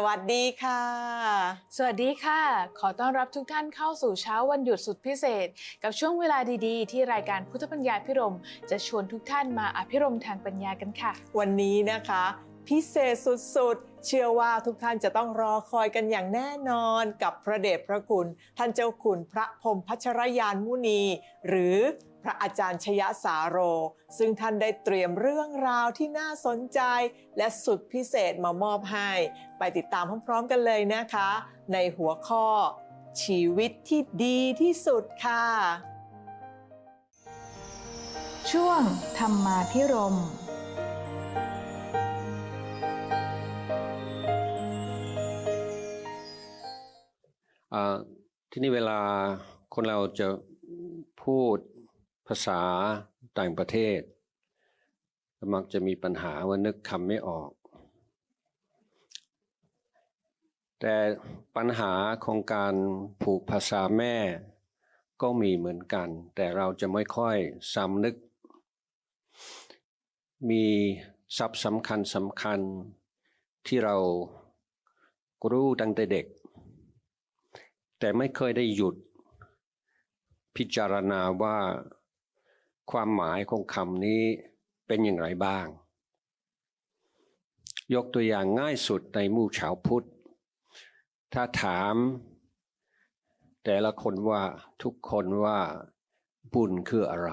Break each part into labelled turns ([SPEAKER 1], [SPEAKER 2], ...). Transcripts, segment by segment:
[SPEAKER 1] สวัสดีค่ะ
[SPEAKER 2] สวัสดีค่ะ ขอต้อนรับทุกท่านเข้าสู่เช้าวันหยุดสุดพิเศษ กับช่วงเวลาดีๆ ที่รายการพุทธปัญญาพิรม จะชวนทุกท่านมาอภิรมย์ทางปัญญากันค่ะ
[SPEAKER 1] วันนี้นะคะ พิเศษสุดๆ เชื่อว่าทุกท่านจะต้องรอคอยกันอย่างแน่นอนกับพระเดชพระคุณ ท่านเจ้าคุณพระพรมพัชรยานมุนี หรือพระอาจารย์ชยสาโร ซึ่งท่านได้เตรียมเรื่องราวที่น่าสนใจ และสุดพิเศษมามอบให้ ไปติดตามพร้อมๆกันเลยนะคะ ในหัวข้อ ชีวิตที่ดีที่สุดค่ะ
[SPEAKER 2] ช่วงธรรมาพิรม
[SPEAKER 3] ที่นี่เวลาคนเราจะพูดภาษาต่างประเทศ มักจะมีปัญหาว่านึกคำไม่ออก แต่ปัญหาของการผูกภาษาแม่ก็มีเหมือนกัน แต่เราจะไม่ค่อยซ้ำนึก มีศัพท์สำคัญสำคัญที่เรารู้ตั้งแต่เด็ก แต่ไม่เคยได้หยุด พิจารณาว่าความหมายของคำนี้เป็นอย่างไรบ้าง ยกตัวอย่างง่ายสุดในมู่ชาวพุทธ ถ้าถาม แต่ละคนว่าทุกคนว่าบุญคืออะไร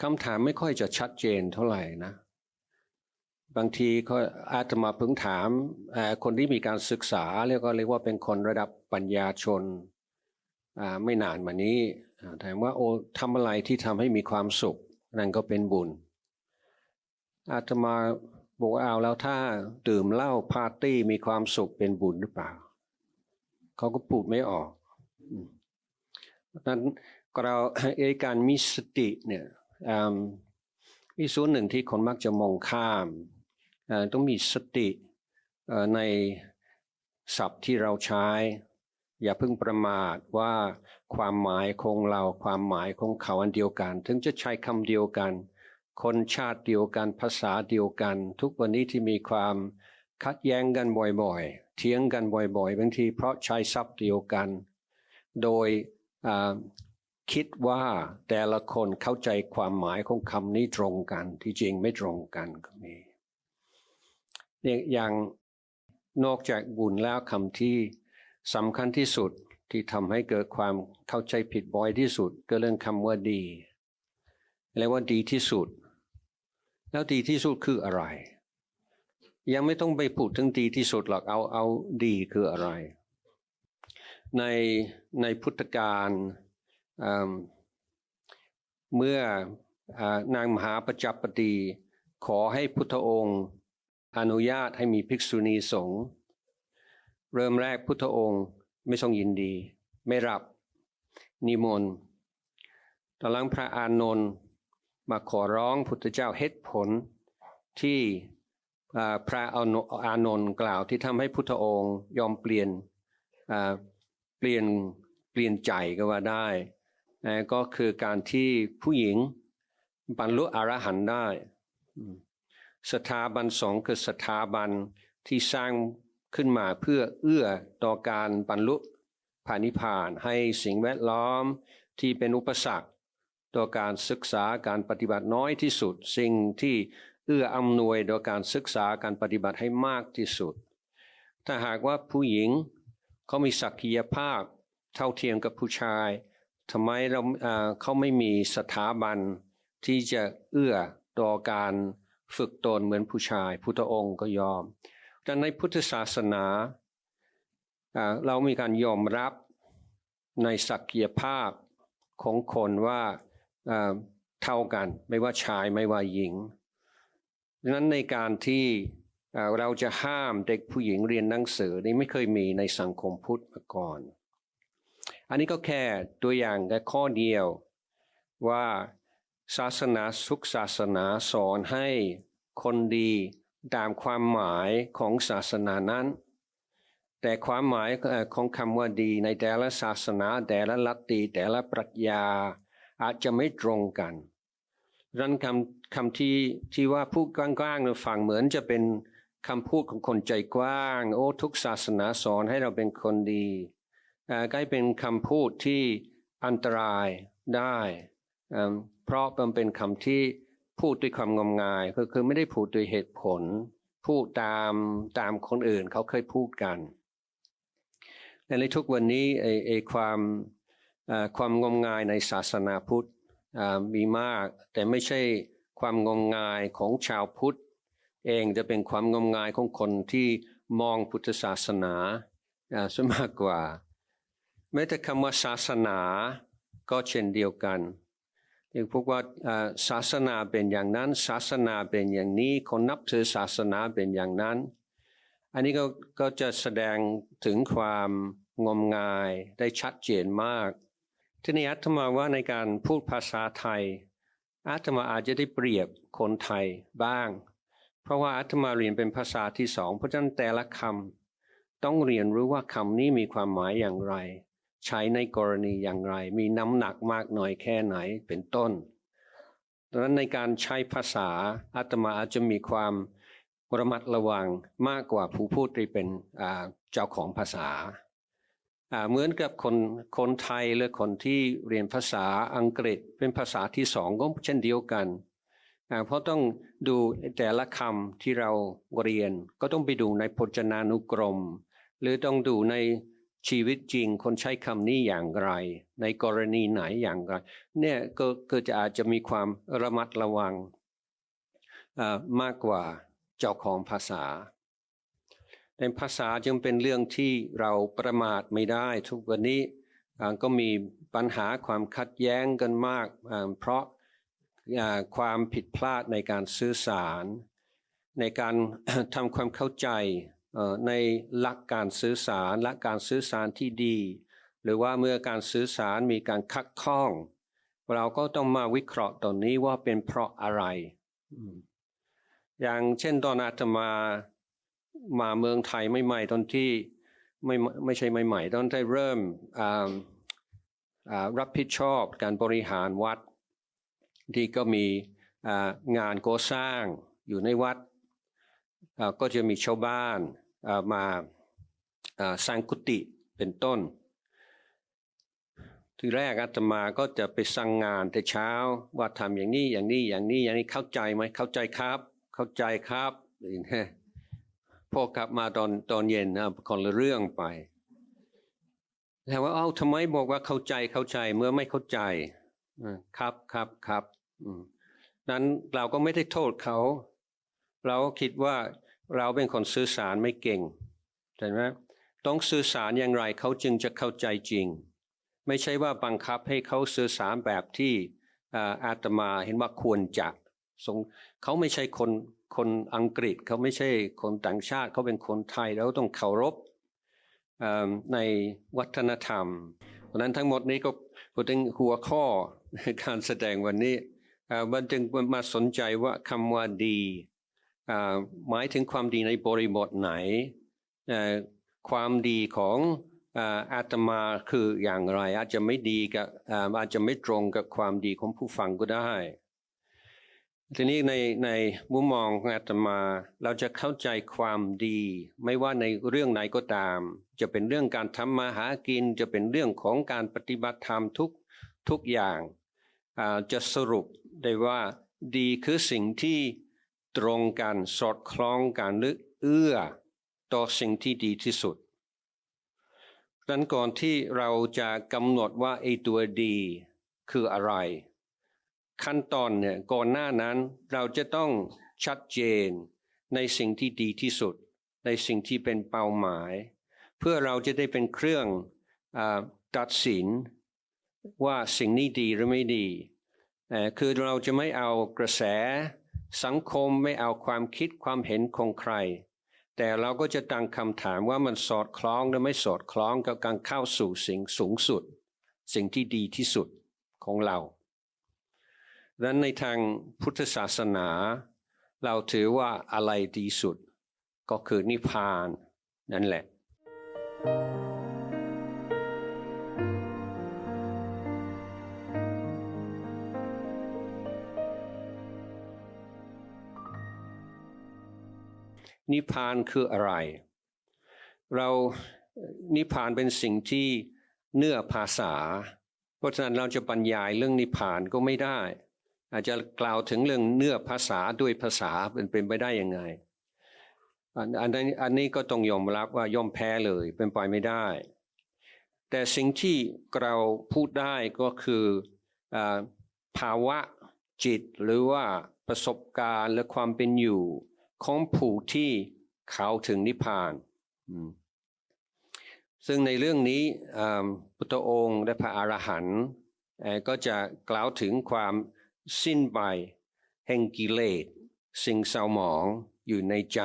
[SPEAKER 3] คำถามไม่ค่อยจะชัดเจนเท่าไหร่นะ บางทีก็อาตมาเพิ่งถามคนที่มีการศึกษาเรียกก็เรียกว่าเป็นคนระดับปัญญาชนไม่นานมานี้ถามว่าโอ้ทำอะไรที่ทำให้มีความสุข นั่นก็เป็นบุญ อาตมาบอกว่าเอาแล้วถ้าดื่มเหล้าปาร์ตี้มีความสุขเป็นบุญหรือเปล่าเขาก็พูดไม่ออกนั้นเราเอการมีสติเนี่ยอ่ามีส่วนหนึ่งที่คนมักจะมองข้าม ต้องมีสติในศัพท์ที่เราใช้ อย่าเพิ่งประมาทว่าความหมายของเราความหมายของเขาอันเดียวกัน ถึงจะใช้คำเดียวกัน คนชาติเดียวกันภาษาเดียวกัน ทุกวันนี้ที่มีความขัดแย้งกันบ่อยๆ เถียงกันบ่อยๆบางทีเพราะใช้ศัพท์เดียวกัน โดยคิดว่าแต่ละคนเข้าใจความหมายของคำนี้ตรงกัน ที่จริงไม่ตรงกันก็มี อย่างนอกจากบุญแล้วคำที่สำคัญที่สุดที่ทำให้เกิดความเข้าใจผิดบ่อยที่สุด ก็เรื่องคำว่าดีเรียกว่าดีที่สุด แล้วดีที่สุดคืออะไร ยังไม่ต้องไปพูดถึงดีที่สุดหรอกเอาเอาดีคืออะไร ในในพุทธกาลอืมเมื่ออนางมหาประจับปตีขอให้พุทธองค์ อนุญาตให้มีภิกษุณีสงฆ์เริ่มแรกพุทธองค์ไม่ทรงยินดี ไม่รับ นิมนต์ตอนหลังพระอานนท์มาขอร้องพุทธเจ้าเหตุผลที่พระอานอนท์กล่าวที่ทำให้พุทธองค์ยอมเปลี่ยนเปลี่ยนเปลี่ยนใจก็ว่าได้ ก็คือการที่ผู้หญิงบรรลุอรหันต์ได้ สถาบันสองคือสถาบันที่สร้างขึ้นมาเพื่อเอื้อต่อการบรรลุผานิพานให้สิ่งแวดล้อมที่เป็นอุปสรรค ต่อการศึกษาการปฏิบัติน้อยที่สุด สิ่งที่เอื้ออำนวยต่อการศึกษาการปฏิบัติให้มากที่สุด ถ้าหากว่าผู้หญิงเขามีศักยภาพเท่าเทียมกับผู้ชายทำไมเราเขาไม่มีสถาบันที่จะเอื้อต่อการ ฝึกตนเหมือนผู้ชาย พุทธองค์ก็ยอม แต่ในพุทธศาสนา เรามีการยอมรับในศักยภาพของคนว่าเท่ากัน ไม่ว่าชายไม่ว่าหญิงดังนั้นในการที่เราจะห้ามเด็กผู้หญิงเรียนหนังสือนี่ไม่เคยมีในสังคมพุทธมาก่อน อันนี้ก็แค่ตัวอย่างแค่ข้อเดียวว่า ศาสนาสุขศาสนาสอนให้คนดีตามความหมายของศาสนานั้น แต่ความหมายของคำว่าดีในแต่ละศาสนาแต่ละลัทธิแต่ละปรัชญาอาจจะไม่ตรงกันดันคำคำที่ที่ว่าพูดกว้างๆเนี่ยฟังเหมือนจะเป็นคำพูดของคนใจกว้าง โอ้ทุกศาสนาสอนให้เราเป็นคนดีกลายเป็นคำพูดที่อันตรายได้ เพราะมันเป็นคำที่พูดด้วยความงมงายคือคือไม่ได้พูดด้วยเหตุผล พูดตามตามคนอื่นเขาเคยพูดกันแต่ในทุกวันนี้ไอไอความความงมงายในศาสนาพุทธมีมาก แต่ไม่ใช่ความงมงายของชาวพุทธ เองจะเป็นความงมงายของคนที่มองพุทธศาสนาซะมากกว่า แม้แต่คำว่าศาสนาก็เช่นเดียวกัน ยกพวกว่าอ่าศาสนาเป็นอย่างนั้น ศาสนาเป็นอย่างนี้คนนับถือศาสนาเป็นอย่างนั้น อันนี้ก็ก็จะแสดงถึงความงมงายได้ชัดเจนมาก ทีนี้อาตมาว่าในการพูดภาษาไทยอาตมาอาจจะได้เปรียบคนไทยบ้าง เพราะว่าอาตมาเรียนเป็นภาษาที่สองเพราะฉะนั้นแต่ละคำต้องเรียนรู้ว่าคำนี้มีความหมายอย่างไร ใช้ในกรณีอย่างไร มีน้ำหนักมากน้อยแค่ไหนเป็นต้นดังนั้นในการใช้ภาษาอาตมาอาจจะมีความระมัดระวังมากกว่าผู้พูดที่เป็นเจ้าของภาษา เหมือนกับคนคนไทยหรือคนที่เรียนภาษาอังกฤษเป็นภาษาที่สองก็เช่นเดียวกัน เพราะต้องดูแต่ละคำที่เราเรียนก็ต้องไปดูในพจนานุกรม หรือต้องดูใน ชีวิตจริงคนใช้คำนี้อย่างไร ในกรณีไหนอย่างไร เนี่ยก็ก็จะอาจจะมีความระมัดระวังมากกว่าเจ้าของภาษาในภาษาจึงเป็นเรื่องที่เราประมาทไม่ได้ ทุกวันนี้ก็มีปัญหาความขัดแย้งกันมาก เพราะความผิดพลาดในการสื่อสาร ในการทำความเข้าใจ ในหลักการสื่อสารและการสื่อสารที่ดี หรือว่าเมื่อการสื่อสารมีการคัดข้อง เราก็ต้องมาวิเคราะห์ตอนนี้ว่าเป็นเพราะอะไร อย่างเช่นตอนอาตมามาเมืองไทยใหม่ๆตอนที่ไม่ไม่ใช่ใหม่ๆตอนที่เริ่มรับผิดชอบการบริหารวัด ที่ก็มีงานก่อสร้างอยู่ในวัดก็จะมีชาวบ้าน มาสร้างกุฏิเป็นต้น ทีแรกอาตมาก็จะไปสั่งงานแต่เช้าว่าทำอย่างนี้อย่างนี้อย่างนี้อย่างนี้เข้าใจไหมเข้าใจครับ เข้าใจครับอย่างนี้พอกลับมาตอนตอนเย็นนะคนละเรื่องไป แล้วว่าเอ้าทำไมบอกว่าเข้าใจเข้าใจเมื่อไม่เข้าใจครับครับครับนั้นเราก็ไม่ได้โทษเขา เราก็คิดว่า เราเป็นคนสื่อสารไม่เก่งใช่ไหมต้องสื่อสารอย่างไรเขาจึงจะเข้าใจจริง ไม่ใช่ว่าบังคับให้เขาสื่อสารแบบที่อาตมาเห็นว่าควรจะสงเขาไม่ใช่คนคนอังกฤษเขาไม่ใช่คนต่างชาติเขาเป็นคนไทยเราต้องเคารพในวัฒนธรรมเพราะนั้นทั้งหมดนี้ก็พูดถึงหัวข้อการแสดงวันนี้มันจึงมาสนใจว่าคำว่าดี หมายถึงความดีในบริบทไหน ความดีของอาตมาคืออย่างไร อาจจะไม่ดีกับอาจจะไม่ตรงกับความดีของผู้ฟังก็ได้ ทีนี้ในในมุมมองของอาตมาเราจะเข้าใจความดี ไม่ว่าในเรื่องไหนก็ตาม จะเป็นเรื่องการทำมาหากิน จะเป็นเรื่องของการปฏิบัติธรรมทุกทุกอย่างจะสรุปได้ว่าดีคือสิ่งที่ ตรงกันสอดคล้องกันหรือเอื้อต่อสิ่งที่ดีที่สุดดังก่อนที่เราจะกำหนดว่าไอ้ตัวดีคืออะไร ขั้นตอนเนี่ยก่อนหน้านั้นเราจะต้องชัดเจนในสิ่งที่ดีที่สุด ในสิ่งที่เป็นเป้าหมาย เพื่อเราจะได้เป็นเครื่องอตัดสินว่าสิ่งนี้ดีหรือไม่ดีคือเราจะไม่เอากระแส สังคมไม่เอาความคิดความเห็นของใคร แต่เราก็จะตั้งคำถามว่ามันสอดคล้องหรือไม่สอดคล้องกับการเข้าสู่สิ่งสูงสุด สิ่งที่ดีที่สุดของเราดังนั้นในทางพุทธศาสนา เราถือว่าอะไรดีสุด ก็คือนิพพานนั่นแหละ นิพพานคืออะไร เรานิพพานเป็นสิ่งที่เนื้อภาษา เพราะฉะนั้นเราจะบรรยายเรื่องนิพพานก็ไม่ได้ อาจจะกล่าวถึงเรื่องเนื้อภาษาด้วยภาษาเป็นเป็นไปได้ยังไงอันนี้อันนี้ก็ต้องยอมรับว่ายอมแพ้เลยเป็นไปไม่ได้ แต่สิ่งที่เราพูดได้ก็คืออภาวะจิตหรือว่าประสบการณ์และความเป็นอยู่ ของผู้ที่เขาถึงนิพพาน ซึ่งในเรื่องนี้พุทธองค์และพระอรหันต์ก็จะกล่าวถึงความสิ้นไปแห่งกิเลสสิ่งเศร้าหมองอยู่ในใจ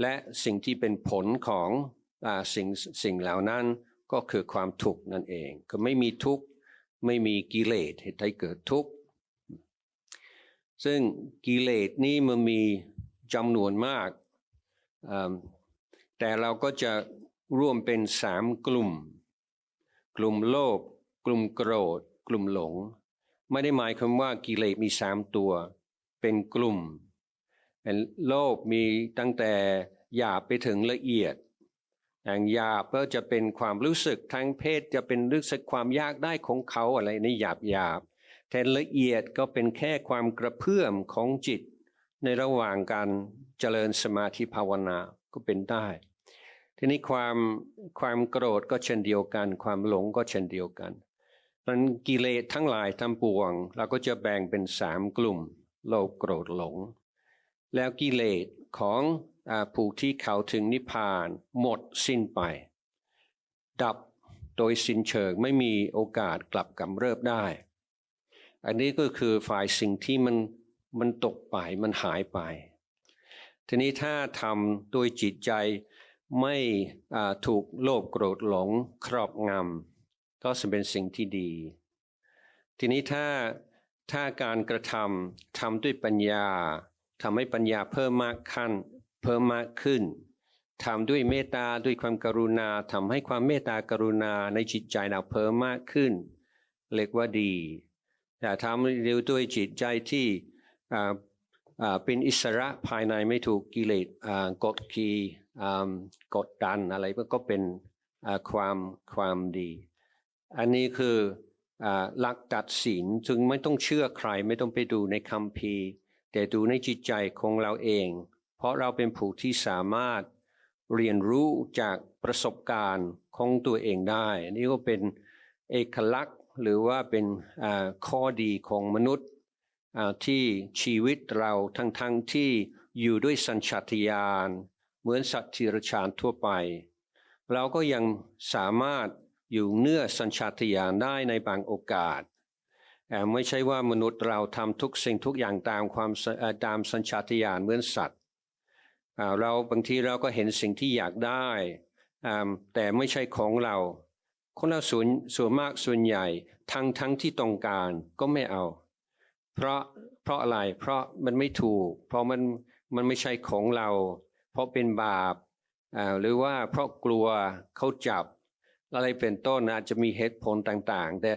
[SPEAKER 3] และสิ่งที่เป็นผลของอสิ่งสิ่งเหล่านั้นก็คือความทุกข์นั่นเอง ก็ไม่มีทุกข์ไม่มีกิเลสเหตุให้เกิดทุกข์ซึ่งกิเลสนี้มันมี จำนวนมาก แต่เราก็จะร่วมเป็นสามกลุ่ม กลุ่มโลภกลุ่มโกรธ กลุ่มหลง ไม่ได้หมายความว่ากิเลสมีสามตัว เป็นกลุ่มโลภมีตั้งแต่หยาบไปถึงละเอียด อย่างหยาบก็จะเป็นความรู้สึกทางเพศจะเป็นรู้สึกความยากได้ของเขาอะไรในหยาบหยาบแต่ละเอียดก็เป็นแค่ความกระเพื่อมของจิต ในระหว่างการเจริญสมาธิภาวนาก็เป็นได้ ทีนี้ความความโกรธก็เช่นเดียวกัน ความหลงก็เช่นเดียวกันมันกิเลสทั้งหลายทั้งปวง เราก็จะแบ่งเป็นสามกลุ่ม โลภโกรธหลง แล้วกิเลสของอผู้ที่เขาถึงนิพพานหมดสิ้นไป ดับโดยสิ้นเชิงไม่มีโอกาสกลับกำเริบได้ อันนี้ก็คือฝ่ายสิ่งที่มัน มันตกไปมันหายไป ทีนี้ถ้าทำโดยจิตใจไม่ถูกโลภโกรธหลงครอบงำก็จะเป็นสิ่งที่ดี ทีนี้ถ้าถ้าการกระทำทำด้วยปัญญาทำให้ปัญญาเพิ่มมากขั้น เพิ่มมากขึ้นทำด้วยเมตตาด้วยความกรุณาทำให้ความเมตตากรุณาในจิตใจเราเพิ่มมากขึ้น เรียกว่าดี แต่ทำเร็วด้วยจิตใจที่ เป็นอิสระภายในไม่ถูกกิเลสกดขี่กดดันอะไรก็เป็นความความดี อันนี้คือหลักตัดสินจึงไม่ต้องเชื่อใครไม่ต้องไปดูในคัมภีแต่ดูในจิตใจของเราเอง เพราะเราเป็นผู้ที่สามารถเรียนรู้จากประสบการณ์ของตัวเองได้นี่ก็เป็นเอกลักษณ์หรือว่าเป็นข้อดีของมนุษย์ ที่ชีวิตเราทั้งๆทที่อยู่ด้วยสัญชาตญาณเหมือนสัตว์ที่รชานทั่วไป เราก็ยังสามารถอยู่เนื้อสัญชาตญาณได้ในบางโอกาสแต่ไม่ใช่ว่ามนุษย์เราทำทุกสิ่งทุกอย่างตามความสเอ่อตามสัญชาตญาณเหมือนสัตว์เราบางทีเราก็เห็นสิ่งที่อยากได้ แต่ไม่ใช่ของเรา คนเราส่วนส่วนมากส่วนใหญ่ทั้งทั้งที่ต้องการก็ไม่เอา เพราะเพราะอะไรเพราะมันไม่ถูก เพราะมันมันไม่ใช่ของเรา เพราะเป็นบาปอ่าหรือว่าเพราะกลัวเขาจับ อะไรเป็นต้นอาจจะมีเหตุผลต่างๆ แต่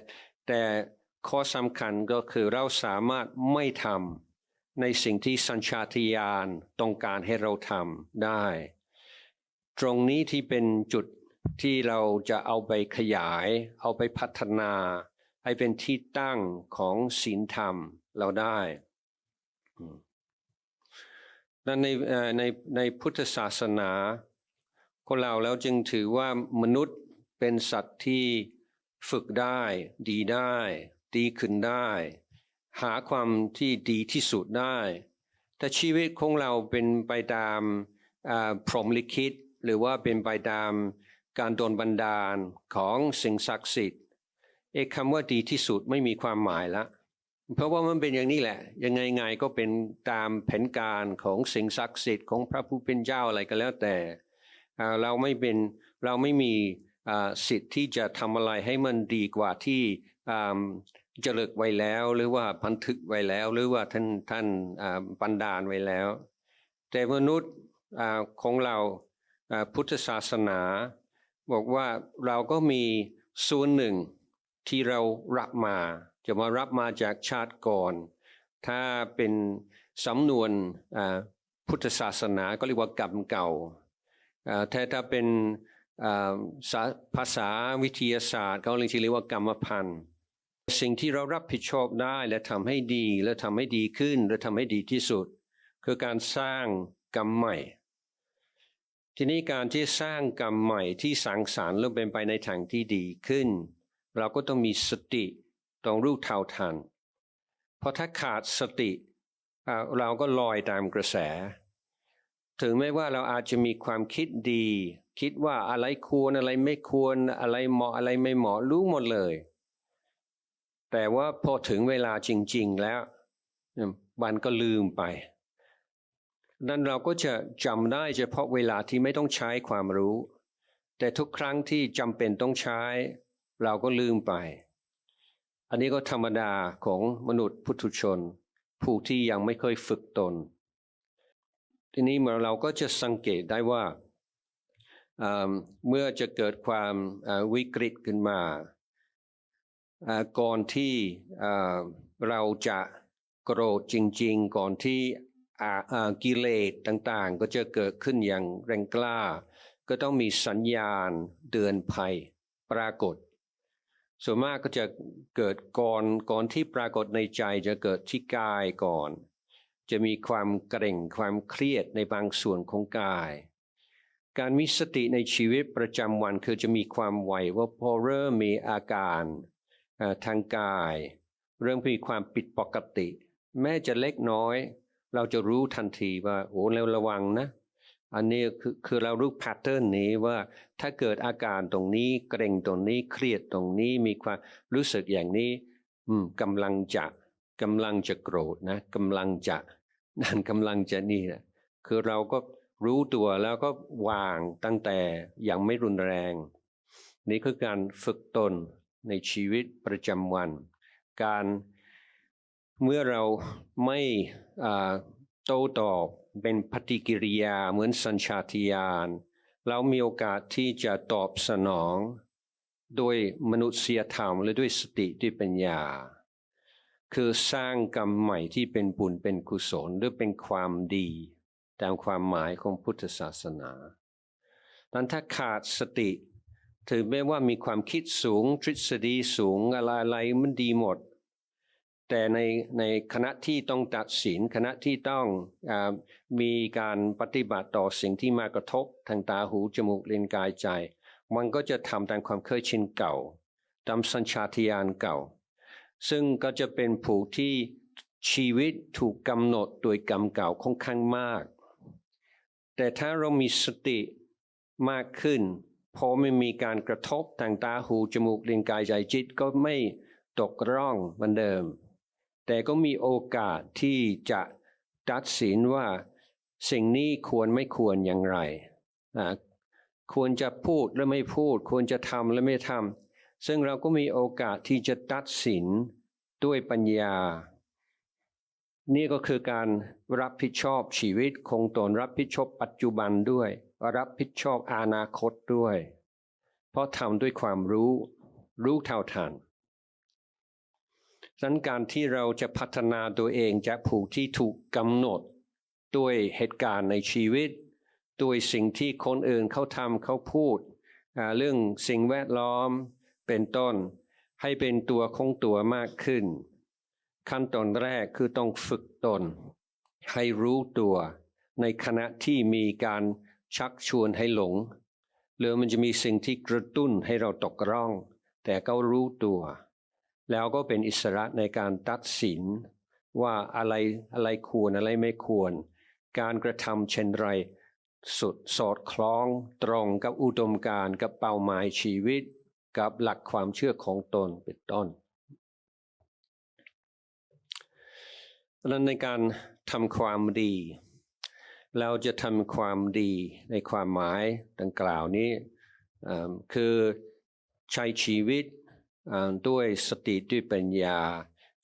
[SPEAKER 3] แต่ข้อสำคัญก็คือเราสามารถไม่ทำในสิ่งที่สัญชาตญาณต้องการให้เราทำได้ ตรงนี้ที่เป็นจุดที่เราจะเอาไปขยาย เอาไปพัฒนา ให้เป็นที่ตั้งของศีลธรรม เราได้อืมนั้นในในในพุทธศาสนาคนเราแล้วจึงถือว่ามนุษย์เป็นสัตว์ที่ฝึกได้ ดีได้ ดีขึ้นได้ หาความที่ดีที่สุดได้ แต่ชีวิตของเราเป็นไปตามพรหมลิขิตหรือว่าเป็นไปตามการโดนบันดาลของสิ่งศักดิ์สิทธิ์เอกคำว่าดีที่สุดไม่มีความหมายละ เพราะว่ามันเป็นอย่างนี้แหละ ยังไงไงก็เป็นตามแผนการของสิ่งศักดิ์สิทธิ์ของพระผู้เป็นเจ้าอะไรก็แล้วแต่ เราไม่เป็นเราไม่มีสิทธิ์ที่จะทำอะไรให้มันดีกว่าที่อ่าจะเลิกไว้แล้ว หรือว่าบันทึกไว้แล้ว หรือว่าท่านท่านอ่าบันดาลไว้แล้ว แต่มนุษย์ของเราพุทธศาสนา บอกว่าเราก็มีส่วนหนึ่งที่เรารับมา จะมารับมาจากชาติก่อน ถ้าเป็นสำนวนพุทธศาสนาก็เรียกว่ากรรมเก่าแต่ถ้าเป็นาภาษาวิทยาศาสตร์เขาเรียกว่ากรรมพันธุ์สิ่งที่เรารับผิดชอบได้และทำให้ดีและทำให้ดีขึ้นและทำให้ดีที่สุด คือการสร้างกรรมใหม่ ทีนี้การที่สร้างกรรมใหม่ที่สังสรรค์แล้วเป็นไปในทางที่ดีขึ้น เราก็ต้องมีสติ ต้องรู้เท่าทันเพราะถ้าขาดสติเราก็ลอยตามกระแส ถึงแม้ว่าเราอาจจะมีความคิดดี คิดว่าอะไรควรอะไรไม่ควรอะไรเหมาะอะไรไม่เหมาะรู้หมดเลย แต่ว่าพอถึงเวลาจริง ๆ แล้วมันก็ลืมไปนั้นเราก็จะจำได้เฉพาะเวลาที่ไม่ต้องใช้ความรู้ แต่ทุกครั้งที่จำเป็นต้องใช้ เราก็ลืมไป อันนี้ก็ธรรมดาของมนุษย์พุทุชน ผู้ที่ยังไม่เคยฝึกตน ทีนี้เมื่อเราก็จะสังเกตได้ว่าเมื่อจะเกิดความาวิกฤตขึ้นมาาก่อนที่อ่เราจะโกรธจริง ๆ ก่อนที่กิเลสต่างๆ ก็จะเกิดขึ้นอย่างแรงกล้า ก็ต้องมีสัญญาณเตือนภัยปรากฏ ส่วนมากก็จะเกิดก่อนก่อนที่ปรากฏในใจจะเกิดที่กายก่อน จะมีความเกร็งความเครียดในบางส่วนของกาย การมีสติในชีวิตประจำวันคือจะมีความไหวว่าพอเริ่มมีอาการทางกาย เริ่มมีความผิดปกติ แม้จะเล็กน้อย เราจะรู้ทันทีว่าโอ้เร็วระวังนะ อันนี้คือคือเรารู้แพทเทิร์นนี้ว่าถ้าเกิดอาการตรงนี้เกร็งตรงนี้เครียดตรงนี้มีความรู้สึกอย่างนี้ อืมกำลังจะกำลังจะโกรธนะกำลังจะนั่นกำลังจะนี่นะคือเราก็รู้ตัวแล้วก็วางตั้งแต่ยังไม่รุนแรง นี่คือการฝึกตนในชีวิตประจำวัน การเมื่อเราไม่อ่าโต้ตอบ เป็นปฏิกิริยาเหมือนสัญชาตญาณเรามีโอกาสที่จะตอบสนองโดยมนุษยธรรมและด้วยสติด้วยปัญญา คือสร้างกรรมใหม่ที่เป็นบุญเป็นกุศลหรือเป็นความดี ตามความหมายของพุทธศาสนานั้นถ้าขาดสติ ถึงแม้ว่ามีความคิดสูงทฤษฎีสูงอะไรอะไรมันดีหมด แต่ในในคณะที่ต้องตัดสินคณะที่ต้องอมีการปฏิบัติต่อสิ่งที่มากระทบทางตาหูจมูกลิ้นกายใจ มันก็จะทำตามความเคยชินเก่าตามสัญชาตญาณเก่า ซึ่งก็จะเป็นผู้ที่ชีวิตถูกกำหนดโดยกรรมเก่าค่อนข้างมาก แต่ถ้าเรามีสติมากขึ้นพอไม่มีการกระทบทางตาหูจมูกลิ้นกายใจจิตก็ไม่ตกร่องเหมือนเดิม แต่ก็มีโอกาสที่จะตัดสินว่าสิ่งนี้ควรไม่ควรอย่างไร ควรจะพูดหรือไม่พูด ควรจะทำหรือไม่ทำ ซึ่งเราก็มีโอกาสที่จะตัดสินด้วยปัญญา นี่ก็คือการรับผิดชอบชีวิตคงตนรับผิดชอบปัจจุบันด้วย รับผิดชอบอนาคตด้วย เพราะทำด้วยความรู้ รู้เท่าทัน ดังนั้นการที่เราจะพัฒนาตัวเองจากผู้ที่ถูกกำหนดด้วยเหตุการณ์ในชีวิตด้วยสิ่งที่คนอื่นเขาทำเขาพูด เรื่องสิ่งแวดล้อมเป็นต้น ให้เป็นตัวของตัวมากขึ้น ขั้นตอนแรกคือต้องฝึกตน ให้รู้ตัวในขณะที่มีการชักชวนให้หลงหรือมันจะมีสิ่งที่กระตุ้นให้เราตกร่อง แต่ก็รู้ตัว แล้วก็เป็นอิสระในการตัดสินว่าอะไรอะไรควรอะไรไม่ควร การกระทำเช่นไรสุดสอดคล้องตรงกับอุดมการกับเป้าหมายชีวิต กับหลักความเชื่อของตนเป็นต้นดังนั้นในการทำความดี เราจะทำความดีในความหมายดังกล่าวนี้คือใช้ชีวิต ด้วยสติด้วยปัญญา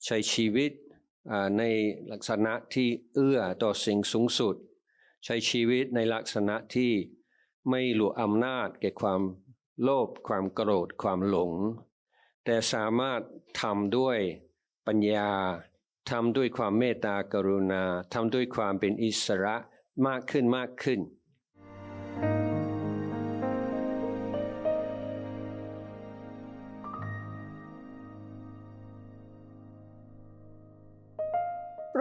[SPEAKER 3] ใช้ชีวิตในลักษณะที่เอื้อต่อสิ่งสูงสุด ใช้ชีวิตในลักษณะที่ไม่หลวมอำนาจแก่ความโลภความโกรธความหลง แต่สามารถทำด้วยปัญญาทำด้วยความเมตตากรุณาทำด้วยความเป็นอิสระมากขึ้นมากขึ้น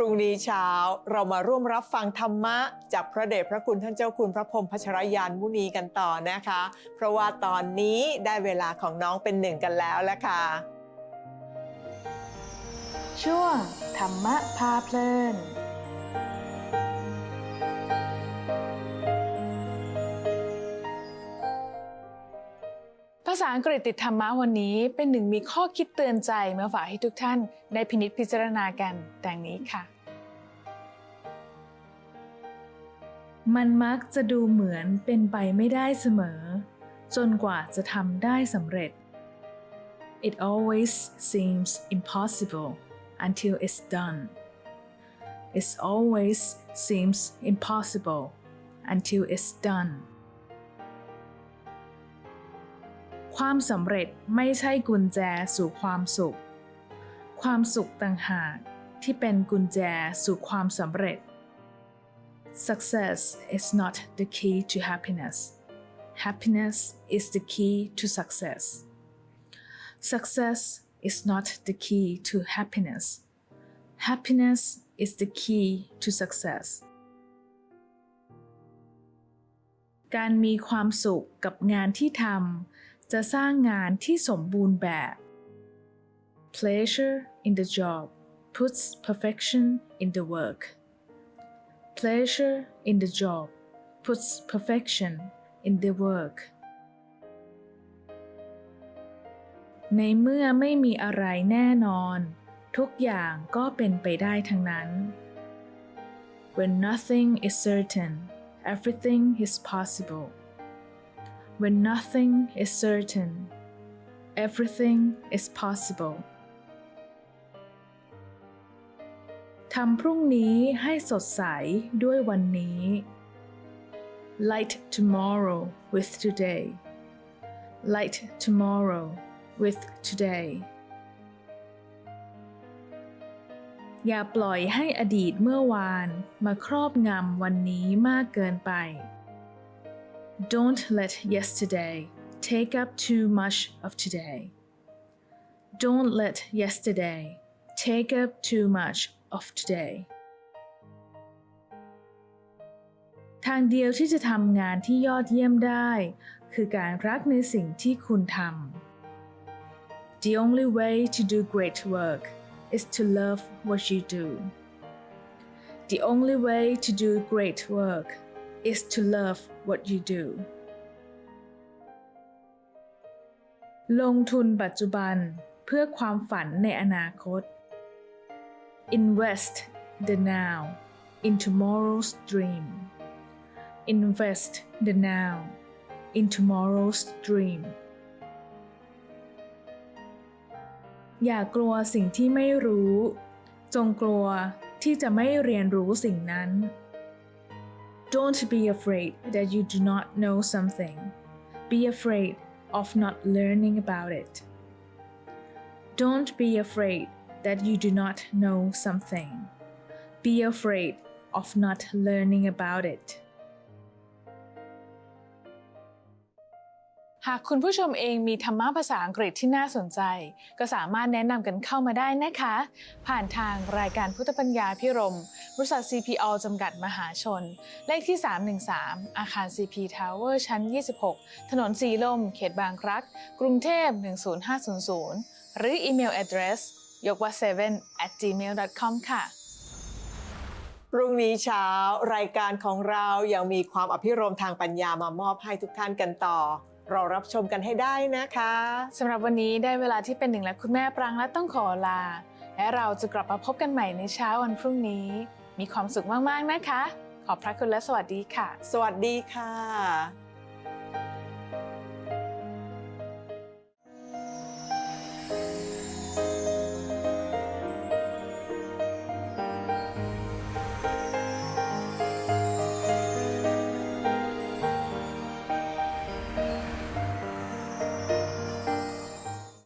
[SPEAKER 1] รุ่งนี้เช้าเรามาร่วมรับฟังธรรมะ จากพระเดชพระคุณท่านเจ้าคุณพระพรมพัชรยานมุนีกันต่อนะคะ เพราะว่าตอนนี้ได้เวลาของน้องเป็นหนึ่งกันแล้วละค่ะ
[SPEAKER 2] ช่วงธรรมะพาเพลินาษาอังกฤษติดธรรมะวันนี้เป็นหนึ่งมีข้อคิดเตือนใจมาฝากให้ทุกท่านได้พินิจพิจารณากันดังนี้ค่ะ
[SPEAKER 4] มันมักจะดูเหมือนเป็นไปไม่ได้เสมอ จนกว่าจะทำได้สำเร็จ It always seems impossible until it's done. It always seems impossible until it's done. ความสำเร็จไม่ใช่กุญแจสู่ความสุข ความสุขต่างหากที่เป็นกุญแจสู่ความสำเร็จ Success is not the key to happiness. Happiness is the key to success. Success is not the key to happiness. Happiness is the key to success. การมีความสุขกับงานที่ทำ จะสร้างงานที่สมบูรณ์แบบ Pleasure in the job puts perfection in the work. Pleasure in the job puts perfection in the work. ในเมื่อไม่มีอะไรแน่นอน ทุกอย่างก็เป็นไปได้ทั้งนั้น When nothing is certain, everything is possible. When nothing is certain, everything is possible. ทำพรุ่งนี้ให้สดใสด้วยวันนี้ Light tomorrow with today. Light tomorrow with today. อย่าปล่อยให้อดีตเมื่อวานมาครอบงำวันนี้มากเกินไป Don't let yesterday take up too much of today. Don't let yesterday take up too much of today. ทางเดียวที่จะทำงานที่ยอดเยี่ยมได้ คือการรักในสิ่งที่คุณทำ The only way to do great work is to love what you do. The only way to do great work is to love what you do. ลงทุนปัจจุบันเพื่อความฝันในอนาคต Invest the now in tomorrow's dream. Invest the now in tomorrow's dream. อย่ากลัวสิ่งที่ไม่รู้ จงกลัวที่จะไม่เรียนรู้สิ่งนั้น Don't be afraid that you do not know something. Be afraid of not learning about it. Don't be afraid that you do not know something. Be afraid of not learning about it.
[SPEAKER 2] หากคุณผู้ชมเองมีธรรมะภาษาอังกฤษที่น่าสนใจ ก็สามารถแนะนำกันเข้ามาได้นะคะ ผ่านทางรายการพุทธปัญญาพิรม บริษัท CPO จำกัดมหาชน เลขที่ 313 อาคาร CP Tower ชั้น 26 ถนนสีลม เขตบางรัก กรุงเทพ 10500 หรืออีเมล address ยกว่า 7 at gmail com ค่ะ
[SPEAKER 1] พรุ่งนี้เช้ารายการของเรายังมีความอภิรมย์ทางปัญญามามอบให้ทุกท่านกันต่อ รอรับชมกันให้ได้นะคะ
[SPEAKER 2] สำหรับวันนี้ได้เวลาที่เป็นหนึ่งและคุณแม่ปรางและต้องขอลาและ
[SPEAKER 4] และเราจะกลับมาพบกันใหม่ในเช้าวันพรุ่งนี้ มีความสุขมากๆนะคะ ขอบพระคุณและสวัสดีค่ะ
[SPEAKER 1] สวัสดีค่ะ